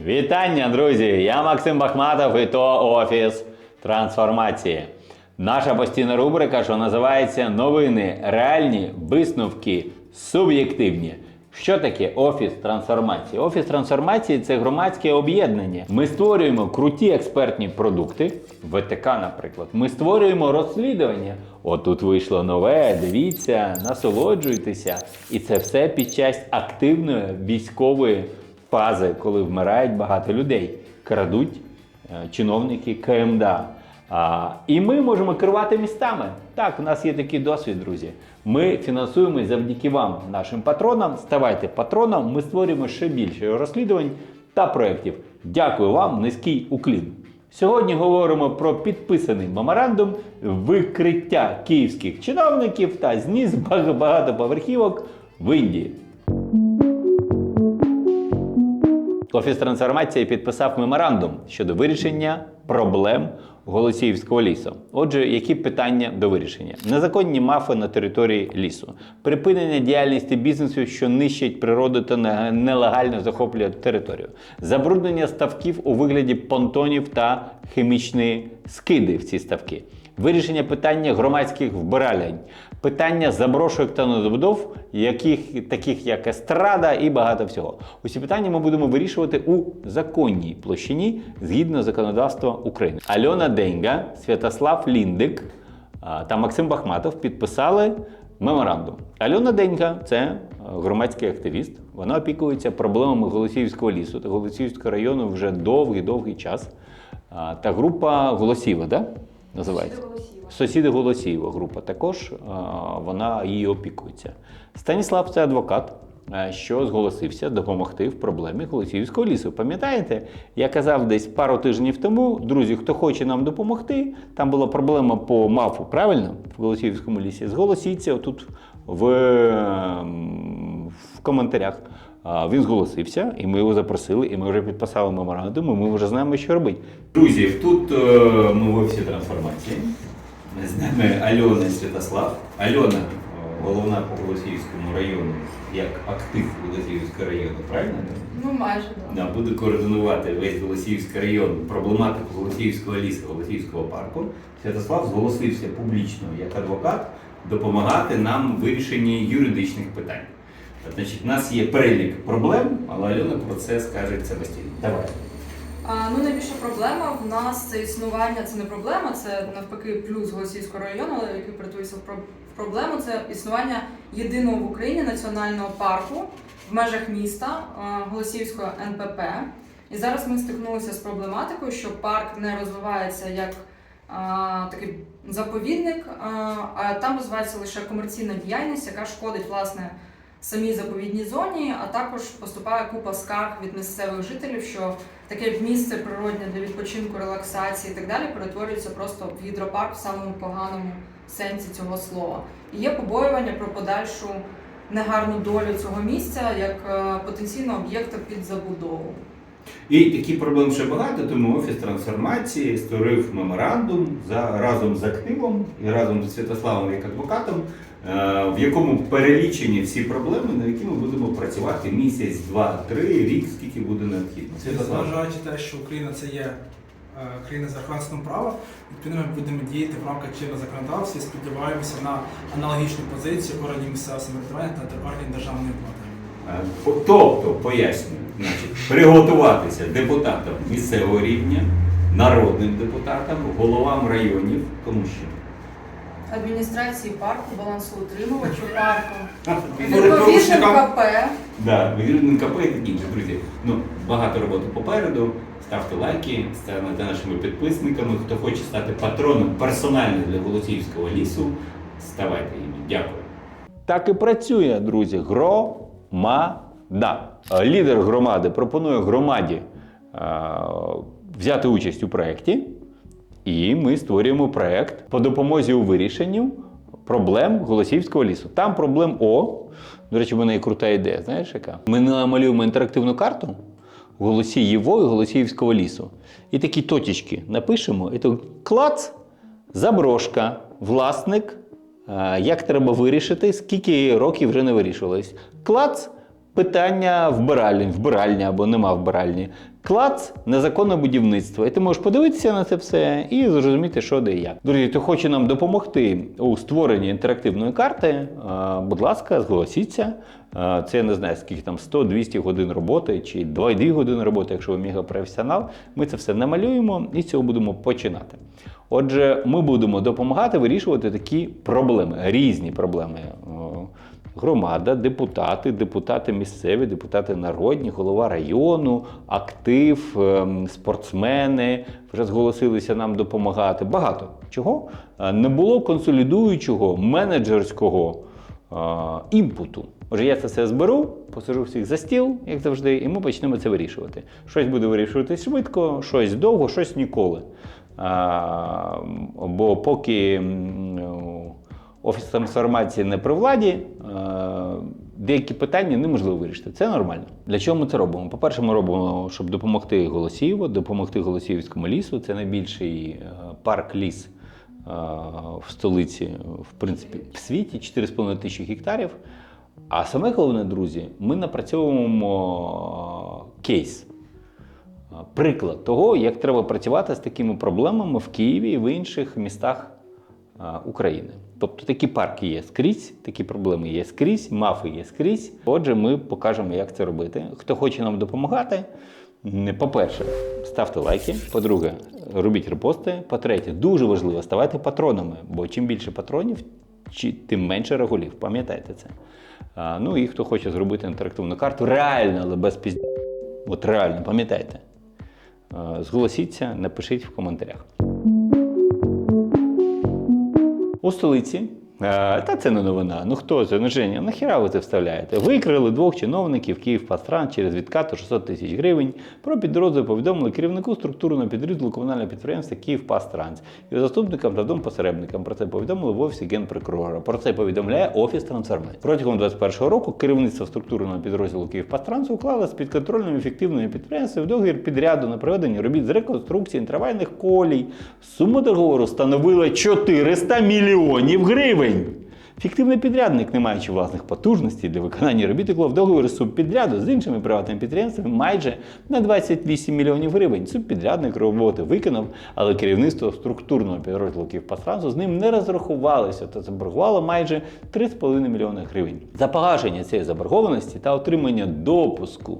Вітання, друзі! Я Максим Бахматов і то Офіс трансформації. Наша постійна рубрика, що називається Новини реальні, висновки суб'єктивні. Що таке офіс трансформації? Офіс трансформації це громадське об'єднання. Ми створюємо круті експертні продукти, ВТК, наприклад. Ми створюємо розслідування. Отут вийшло нове, дивіться, насолоджуйтеся. І це все під час активної військової фази, коли вмирають багато людей, крадуть е, чиновники КМДА. А, і ми можемо керувати містами. Так, у нас є такий досвід, друзі. Ми фінансуємо завдяки вам, нашим патронам. Ставайте патроном, ми створюємо ще більше розслідувань та проєктів. Дякую вам, низький уклін. Сьогодні говоримо про підписаний меморандум, викриття київських чиновників та зніс багатоповерхівок в Індії. Офіс трансформації підписав меморандум щодо вирішення проблем Голосіївського лісу. Отже, які питання до вирішення? Незаконні мафи на території лісу, припинення діяльності бізнесу, що нищить природу та нелегально захоплює територію, забруднення ставків у вигляді понтонів та хімічні скиди в ці ставки. Вирішення питання громадських вбиралень, питання заброшок та недобудов, яких, таких як естрада і багато всього. Усі питання ми будемо вирішувати у законній площині згідно законодавства України. Альона Денга, Святослав Ліндик та Максим Бахматов підписали меморандум. Альона Денька це громадський активіст. Вона опікується проблемами Голосіївського лісу та Голосіївського району вже довгий-довгий час. Та група Голосіва, да? Називається? Сусіди Голосієва група також вона її опікується. Станіслав це адвокат, що зголосився допомогти в проблемі Голосіївського лісу. Пам'ятаєте, я казав десь пару тижнів тому, друзі, хто хоче нам допомогти, там була проблема по МАФу, правильно? В Голосіївському лісі. Зголосіться отут в, ем, в коментарях. А, Він зголосився, і ми його запросили, і ми вже підписали меморандум, і ми вже знаємо, що робити. Друзі, тут е, ми в офісі трансформації. З нами Альона Святослав. Альона, е, головна по Голосіївському району, як актив Голосіївського району, правильно? Ну, майже да. Да, буде координувати весь Голосіївський район, проблематику Голосіївського лісу, Голосіївського парку. Святослав зголосився публічно як адвокат допомагати нам в вирішенні юридичних питань. Значить, у нас є перелік проблем, але Альона про це скаже самостійно. Давай. А, ну, найбільша проблема в нас це існування, це не проблема, це навпаки плюс Голосіївського району, але який перетворився в в проблему, це існування єдиного в Україні національного парку в межах міста Голосіївського НПП. І зараз ми стикнулися з проблематикою, що парк не розвивається як а, такий заповідник, а, а там розвивається лише комерційна діяльність, яка шкодить власне самій заповідній зоні, а також поступає купа скарг від місцевих жителів, що таке місце природне для відпочинку, релаксації і так далі перетворюється просто в гідропарк в самому поганому сенсі цього слова. І є побоювання про подальшу негарну долю цього місця як е, потенційного об'єкта під забудову. І таких проблем ще багато, тому офіс трансформації створив меморандум за разом з активом і разом з Святославом як адвокатом, в якому перелічені всі проблеми, на які ми будемо працювати місяць, два, три, рік, скільки буде необхідно. Святослав. Зважаючи те, що Україна це є е, країна з верховенством права, відповідно ми будемо діяти в рамках чинного законодавства і сподіваємося на аналогічну позицію органів місцевого самоврядування та органів державної влади. Е, Тобто, пояснюю, значить, приготуватися депутатам місцевого рівня, народним депутатам, головам районів, кому ще. Адміністрації парку, балансоутримувачу парку, відповідним КП. Да, відповідним КП і таке інше, друзі. Ну, багато роботи попереду. Ставте лайки, станьте нашими підписниками. Хто хоче стати патроном персонально для Голосіївського лісу, ставайте їм. Дякую. Так і працює, друзі. Громада. Е, Лідер громади пропонує громаді е, взяти участь у проєкті. І ми створюємо проект по допомозі у вирішенні проблем Голосіївського лісу. Там проблем О. До речі, в мене є крута ідея. Знаєш, яка? Ми намалюємо інтерактивну карту Голосіїво і Голосіївського лісу. І такі точечки напишемо, і то клац, заброшка, власник, е, як треба вирішити, скільки років вже не вирішувалось. Клац, питання вбиральні, вбиральня або нема вбиральні. Клац незаконне будівництво. І ти можеш подивитися на це все і зрозуміти, що де і як. Друзі, хто хоче нам допомогти у створенні інтерактивної карти, е, будь ласка, зголосіться. Е, Це я не знаю, скільки там 100-200 годин роботи чи 2 години роботи, якщо ви мегапрофесіонал. Ми це все намалюємо і з цього будемо починати. Отже, ми будемо допомагати вирішувати такі проблеми, різні проблеми. Громада, депутати, депутати місцеві, депутати народні, голова району, актив, ем, спортсмени вже зголосилися нам допомагати. Багато чого Е, не було консолідуючого менеджерського е, імпуту. Отже, я це все зберу, посажу всіх за стіл, як завжди, і ми почнемо це вирішувати. Щось буде вирішуватись швидко, щось довго, щось ніколи. А, бо поки офіс трансформації не при владі, е, деякі питання неможливо вирішити. Це нормально. Для чого ми це робимо? По-перше, ми робимо, щоб допомогти Голосіїву, допомогти Голосіївському лісу. Це найбільший е, парк ліс е, в столиці, в принципі, в світі 4,5 тисячі гектарів. А саме головне, друзі, ми напрацьовуємо кейс. Приклад того, як треба працювати з такими проблемами в Києві і в інших містах України. Тобто такі парки є скрізь, такі проблеми є скрізь, мафи є скрізь. Отже, ми покажемо, як це робити. Хто хоче нам допомагати, по-перше, ставте лайки. По-друге, робіть репости. По-третє, дуже важливо, ставайте патронами, бо чим більше патронів, тим менше регулів. Пам'ятайте це. Ну і хто хоче зробити інтерактивну карту, реально, але без пізд... От реально, пам'ятайте. Зголосіться, напишіть в коментарях. У столиці. Е, Та це не новина. Ну хто це? Ну Женя, нахіра ви це вставляєте? Викрили двох чиновників Київпастранс через відкату 600 тисяч гривень. Про підрозділ повідомили керівнику структурного підрозділу комунального підприємства Київпастранс і заступникам та посередникам. Про це повідомили в офісі генпрокурора. Про це повідомляє офіс трансформації. Протягом 2021 року керівництво структурного підрозділу Київпастранс уклало з підконтрольним ефективними підприємствами договір підряду на проведення робіт з реконструкції трамвайних колій. Сума договору становила 400 мільйонів гривень. Фіктивний підрядник, не маючи власних потужностей для виконання робіт, уклав договір субпідряду з іншими приватними підприємствами майже на 28 мільйонів гривень. Субпідрядник роботи виконав, але керівництво структурного підрозділу Київпастрансу з ним не розрахувалося та заборгувало майже 3,5 мільйони гривень. За погашення цієї заборгованості та отримання допуску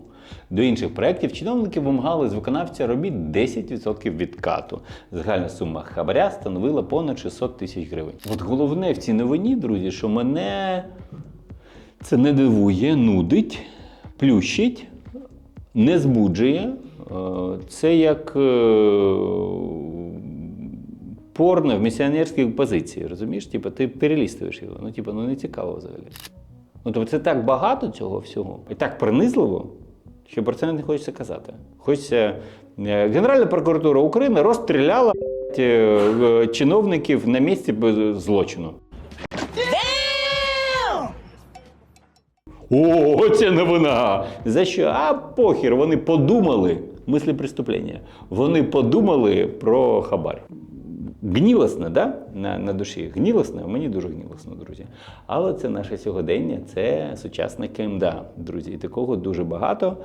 до інших проєктів чиновники вимагали з виконавця робіт 10% відкату. Загальна сума хабаря становила понад 600 тисяч гривень. От головне в цій новині, друзі, що мене це не дивує, нудить, плющить, не збуджує. Е, Це як е, порно в місіонерській позиції, розумієш? Типа ти перелістуєш його. Ну, типа, ну не цікаво взагалі. Ну, тобто це так багато цього всього і так принизливо, що про це не хочеться казати. Хочеться. е, Генеральна прокуратура України розстріляла е, чиновників на місці злочину. О, це новина! За що? А похір, вони подумали, мислі преступлення. Вони подумали про хабар. Гнілосно, да? на, на душі. Гнілосно, мені дуже гнілосно, друзі. Але це наше сьогодення, це сучасне КМДА, друзі. І такого дуже багато.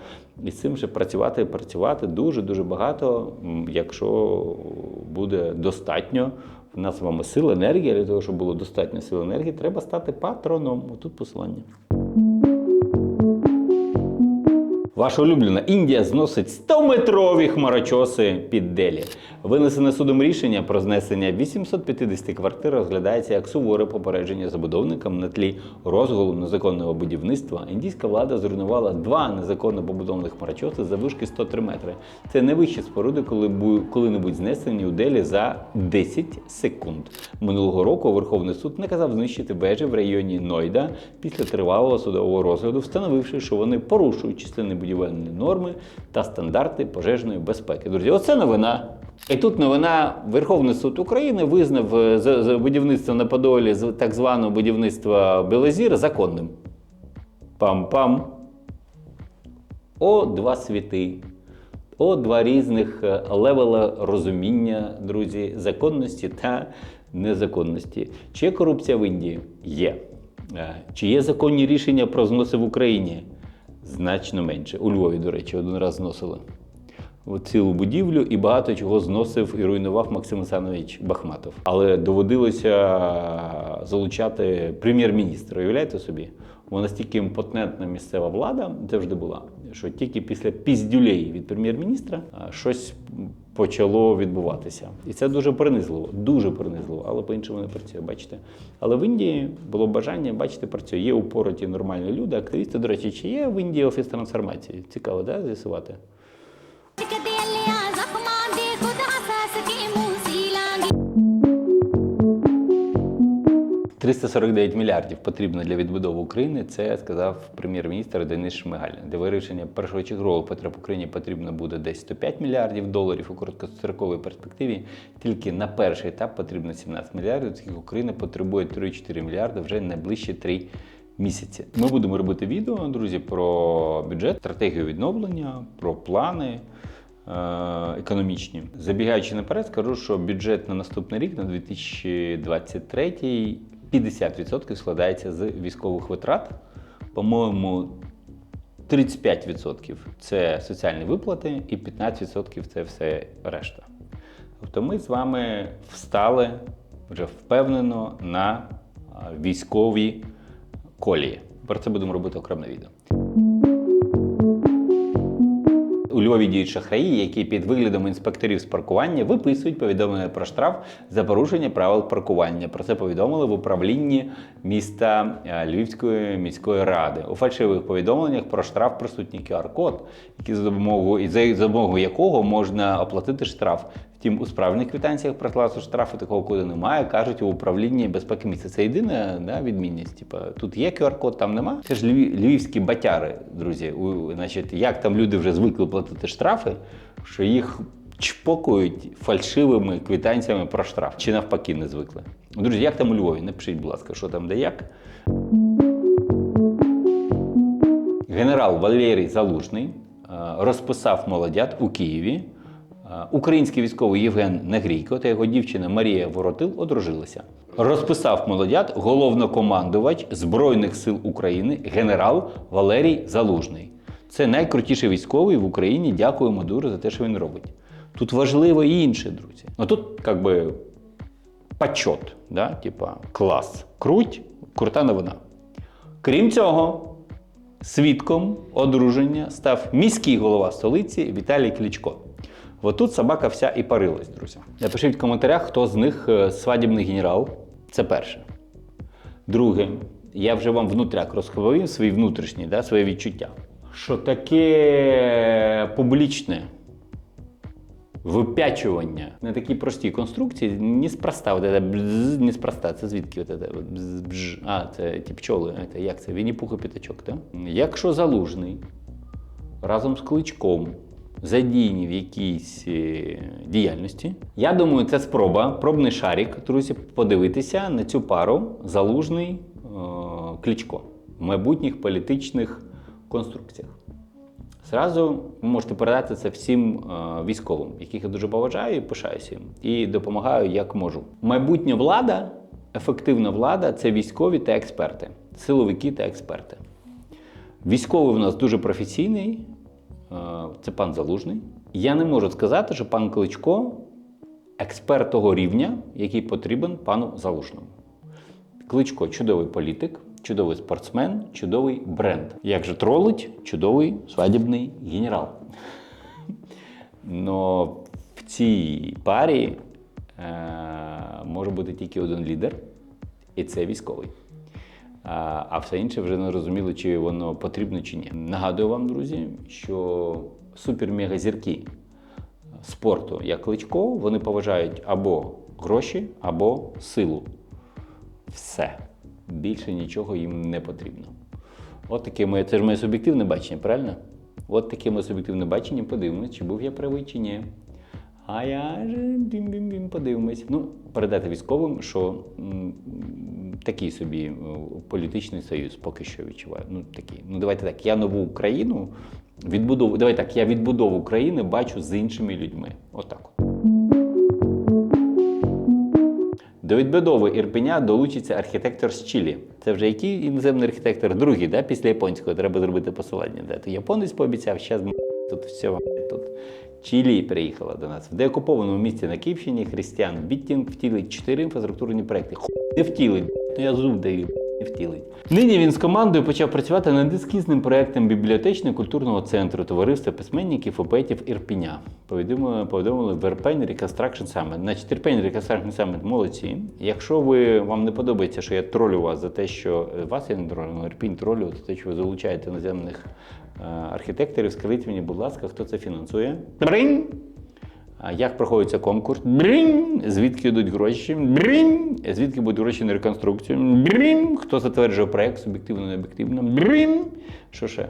І з цим ще працювати, працювати дуже-дуже багато, якщо буде достатньо в нас з вами сил, енергії, для того, щоб було достатньо сил енергії, треба стати патроном. Отут посилання. Ваша улюблена Індія зносить 100-метрові хмарочоси під Делі. Винесене судом рішення про знесення 850 квартир розглядається як суворе попередження забудовникам на тлі розголу незаконного будівництва. Індійська влада зруйнувала два незаконно побудованих хмарочоси за вишки 103 метри. Це найвищі споруди, коли бу- коли-небудь знесені у Делі за 10 секунд. Минулого року Верховний суд наказав знищити вежі в районі Нойда після тривалого судового розгляду, встановивши, що вони порушують численні будівельні норми та стандарти пожежної безпеки. Друзі, оце новина. І тут новина Верховний суд України визнав е, будівництво на Подолі з так званого будівництва Белозір законним. Пам-пам. О, два світи. О, два різних е, левела розуміння, друзі, законності та незаконності. Чи є корупція в Індії? Є. Е, Чи є законні рішення про зноси в Україні? Значно менше. У Львові, до речі, один раз зносили. Цілу будівлю і багато чого зносив і руйнував Максим Олександрович Бахматов. Але доводилося залучати прем'єр-міністра. Уявляєте собі? Вона настільки імпотентна місцева влада завжди була, що тільки після піздюлей від прем'єр-міністра щось почало відбуватися. І це дуже принизливо, дуже принизливо, але по-іншому не працює, бачите. Але в Індії було бажання, бачите, працює. Є упороті нормальні люди, активісти. До речі, чи є в Індії офіс трансформації? Цікаво, да, з'ясувати? 349 мільярдів потрібно для відбудови України. Це сказав прем'єр-міністр Денис Шмигаль. Для вирішення першочергових потреб Україні потрібно буде десь 105 мільярдів доларів у короткостроковій перспективі. Тільки на перший етап потрібно 17 мільярдів. Оскільки Україна потребує 3-4 мільярди вже найближчі 3 місяці. Ми будемо робити відео, друзі, про бюджет, стратегію відновлення, про плани. е, Економічні. Забігаючи наперед, скажу, що бюджет на наступний рік, на 2023, 50% складається з військових витрат. По-моєму, 35% це соціальні виплати, і 15% це все решта. Тобто ми з вами встали вже впевнено на військові колії. Про це будемо робити окреме відео. Львові діють шахраї, які під виглядом інспекторів з паркування виписують повідомлення про штраф за порушення правил паркування. Про це повідомили в управлінні міста е, Львівської міської ради. У фальшивих повідомленнях про штраф присутній QR-код, який за допомогою і за допомогою якого можна оплатити штраф. Втім, у справжніх квитанціях про сплату штрафу такого коду немає. кажуть у управлінні безпеки міста. Це єдина да, відмінність. Типа тут є QR-код, там нема. Це ж львів- львівські батяри, друзі. У, значить, як там люди вже звикли платити штрафи, що їх чпокують фальшивими квитанціями про штраф. Чи навпаки не звикли. Друзі, як там у Львові? Напишіть, будь ласка, що там де як. Генерал Валерій Залужний е, розписав молодят у Києві. Український військовий Євген Негрійко та його дівчина Марія Воротил одружилися. Розписав молодят головнокомандувач Збройних сил України генерал Валерій Залужний. Це найкрутіший військовий в Україні. Дякуємо дуже за те, що він робить. Тут важливо і інше, друзі. Ну тут, як би, почет, да? типа клас. Круть, крута новина. Крім цього, свідком одруження став міський голова столиці Віталій Кличко. От тут собака вся і парилась, друзі. Напишіть в коментарях, хто з них е, свадібний генерал. Це перше. Друге, я вже вам внутряк розповів свої внутрішні, да, свої відчуття. Що таке публічне випячування на такій простій конструкції неспроста. Вот это бзз, неспроста. Це звідки от бзз, бж. А, це ті пчоли. Це як це? Вінні-Пух і п'ятачок, так? Якщо залужний разом з кличком задіяні в якійсь е, діяльності, я думаю, це спроба, пробний шарик, друзі, подивитися на цю пару залужний е, кличко в майбутніх політичних конструкціях. Зразу ви можете передати це всім е, військовим, яких я дуже поважаю і пишаюся їм, і допомагаю як можу. Майбутня влада, ефективна влада це військові та експерти, силовики та експерти. Військовий в нас дуже професійний, це пан Залужний. Я не можу сказати, що пан Кличко експерт того рівня, який потрібен пану Залужному. Кличко чудовий політик, чудовий спортсмен, чудовий бренд. Як же тролить, чудовий свадібний генерал. Но в цій парі е, може бути тільки один лідер, і це військовий. А, все інше вже не розуміло, чи воно потрібно чи ні. Нагадую вам, друзі, що супер-мегазірки спорту, як Кличко, вони поважають або гроші, або силу. Все. Більше нічого їм не потрібно. От таке моє, це ж моє суб'єктивне бачення, правильно? От таке моє суб'єктивне бачення, подивимось, чи був я правий, чи ні. А я ж бім-бім-бім, подивимось. Ну, передати військовим, що такий собі е, політичний союз поки що відчуваю. Ну, такий. Ну, давайте так. Я нову Україну відбудову. Давай так, я відбудову України бачу з іншими людьми. Отак. От. До відбудови Ірпеня долучиться архітектор з Чилі. Це вже який іноземний архітектор? Другий, да? після японського треба зробити посилання. Да? То японець пообіцяв, зараз тут все тут. Чилі приїхала до нас. В деокупованому місті на Київщині Християн Біттінг втілить чотири інфраструктурні проекти. Хуй не втілить. Ну я зуб даю. Не втілить. Нині він з командою почав працювати над ескізним проектом бібліотечно-культурного центру товариства письменників і Ірпіня. Повідомили, повідомили в Ірпень Reconstruction Summit. Значить, Ірпень Reconstruction Summit молодці. Якщо ви вам не подобається, що я тролю вас за те, що е, вас я не тролю, але Ірпінь тролю, за те, що ви залучаєте іноземних е, архітекторів, скажіть мені, будь ласка, хто це фінансує? Бринь! А як проходиться конкурс? Брінь! Звідки йдуть гроші? Брінь! Звідки будуть гроші на реконструкцію? Брінь! Хто затверджує проект суб'єктивно, необ'єктивно? Брінь! Що ще?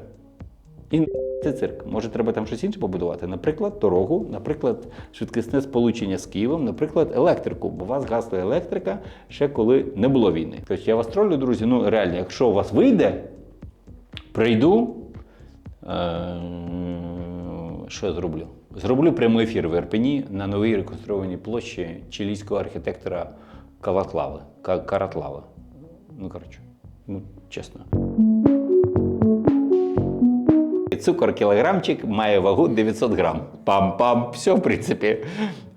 І це цирк. Може, треба там щось інше побудувати? Наприклад, дорогу, наприклад, швидкісне сполучення з Києвом, наприклад, електрику. Бо у вас гасла електрика ще коли не було війни. Тобто я вас тролю, друзі. Ну реально, якщо у вас вийде, прийду. Е- що я зроблю? Зроблю прямий ефір в Ірпені на новій реконструйованій площі чилійського архітектора Калатлави. Ка- Каратлави. Ну, коротше, ну, чесно. Цукор кілограмчик має вагу 900 грам. Пам-пам. Все, в принципі.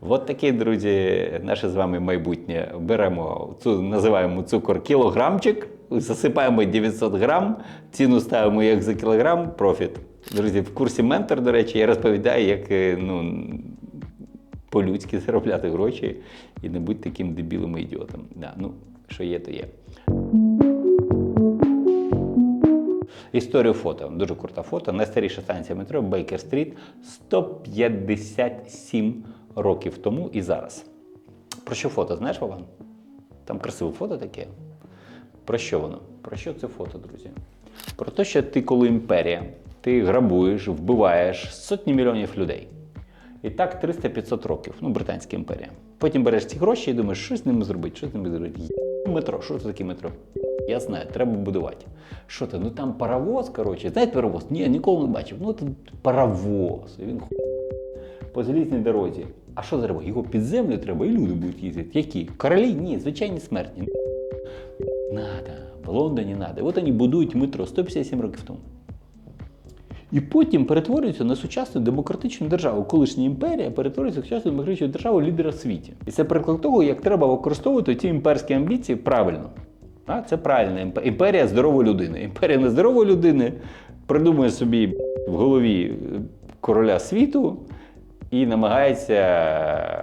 От таке, друзі, наше з вами майбутнє. Беремо, цю, називаємо цукор кілограмчик, засипаємо 900 грам, ціну ставимо як за кілограм, профіт. Друзі, в курсі ментор, до речі, я розповідаю, як е, ну, по-людськи заробляти гроші і не бути таким дебілим ідіотом. Да, ну, що є, то є. Історію фото. Дуже крута фото. Найстаріша станція метро Бейкер Стріт 157 років тому і зараз. Про що фото? Знаєш, Вован? Там красиве фото таке. Про що воно? Про що це фото, друзі? Про те, що ти, коли імперія, ти грабуєш, вбиваєш сотні мільйонів людей. І так 300-500 років, ну, Британська імперія. Потім береш ці гроші і думаєш, що з ними зробити, що з ними зробити. Метро, що це таке метро? Я знаю, треба будувати. Що це? Ну там паровоз, коротше. Знаєте паровоз? Ні, ніколи не бачив. Ну, це паровоз. І Він по залізній дорозі. А що треба? Його під землю треба, і люди будуть їздити. Які? Королі? Ні, звичайні смертні. Надо. В Лондоні надо. От вони будують метро 157 років тому. І потім перетворюється на сучасну демократичну державу. Колишня імперія перетворюється в сучасну демократичну державу лідера світі. І це приклад того, як треба використовувати ці імперські амбіції правильно. А, це правильно. Імп- Імперія здорової людини. Імперія нездорової людини придумує собі в голові е, короля світу і намагається е,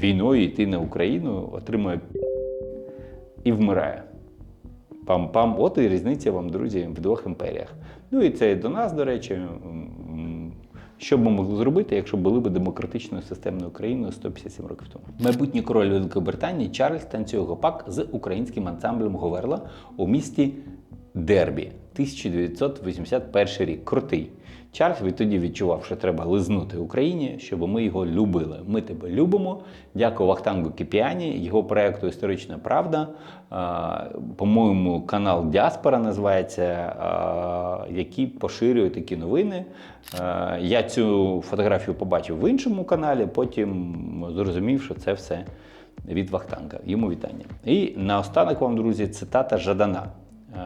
війною йти на Україну, отримує і вмирає. Пам-пам. От і різниця вам, друзі, в двох імперіях. Ну і це і до нас, до речі. Що б ми могли зробити, якщо були б демократичною системною країною 157 років тому? Майбутній король Великої Британії Чарльз танцює гопак з українським ансамблем Говерла у місті Дербі, 1981 рік. Крутий. Чарльз відтоді відчував, що треба лизнути Україні, щоб ми його любили. Ми тебе любимо. Дякую Вахтангу Кіпіані, його проекту Історична Правда. По-моєму, канал Діаспора називається, який поширює такі новини. Я цю фотографію побачив в іншому каналі, потім зрозумів, що це все від Вахтанга. Йому вітання. І наостанок вам, друзі, цитата Жадана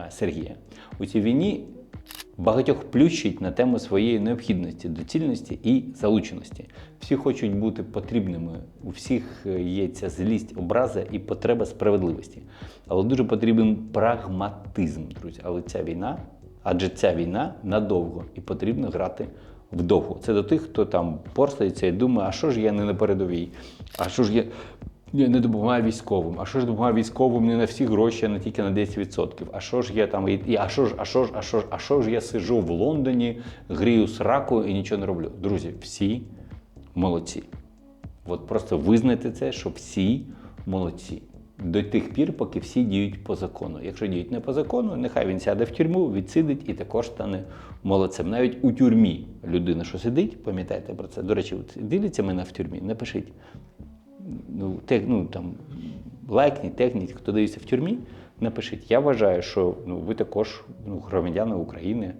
Сергія. У цій війні багатьох плющить на тему своєї необхідності, доцільності і залученості. Всі хочуть бути потрібними. У всіх е, є ця злість, образа і потреба справедливості. Але дуже потрібен прагматизм, друзі. Але ця війна, адже ця війна надовго і потрібно грати вдовго. Це до тих, хто там порстається і думає, а що ж я не на передовій, а що ж я. Не допомагаю військовим. А що ж допомагаю військовим не на всі гроші, а не тільки на 10%? А що ж я там, і, а що ж, а що ж, а що ж, а що ж я сижу в Лондоні, грію сраку і нічого не роблю? Друзі, всі молодці. От просто визнайте це, що всі молодці. До тих пір, поки всі діють по закону. Якщо діють не по закону, нехай він сяде в тюрму, відсидить і також стане молодцем. Навіть у тюрмі людина, що сидить, пам'ятайте про це. До речі, от дивляться мене в тюрмі, напишіть ну, те, ну, там, лайкніть, тегніть, хто дивиться в тюрмі, напишіть. Я вважаю, що ну, ви також ну, громадяни України,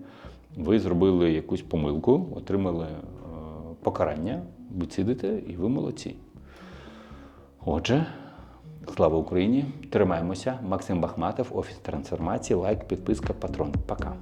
ви зробили якусь помилку, отримали е, покарання, відсидите, і ви молодці. Отже, слава Україні! Тримаємося. Максим Бахматов, Офіс трансформації, лайк, підписка, патрон. Пока.